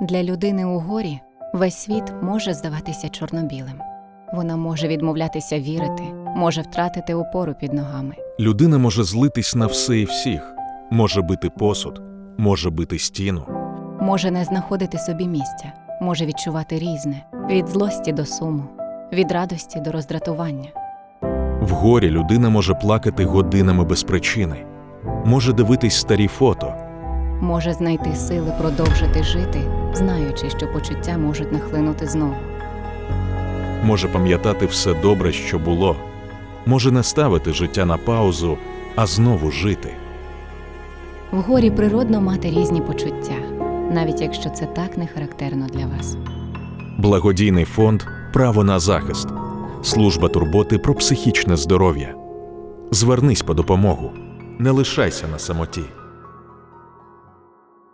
Для людини у горі весь світ може здаватися чорно-білим. Вона може відмовлятися вірити, може втратити опору під ногами. Людина може злитись на все і всіх, може бити посуд, може бити стіну. може не знаходити собі місця, може відчувати різне від злості до суму, від радості до роздратування. В горі людина може плакати годинами без причини, може дивитись старі фото, може знайти сили продовжити жити, знаючи, що почуття можуть нахлинути знову. може пам'ятати все добре, що було, може не ставити життя на паузу, а знову жити. В горі природно мати різні почуття, навіть якщо це так не характерно для вас. Благодійний фонд Право на захист, служба турботи про психічне здоров'я. Звернись по допомогу, не лишайся на самоті.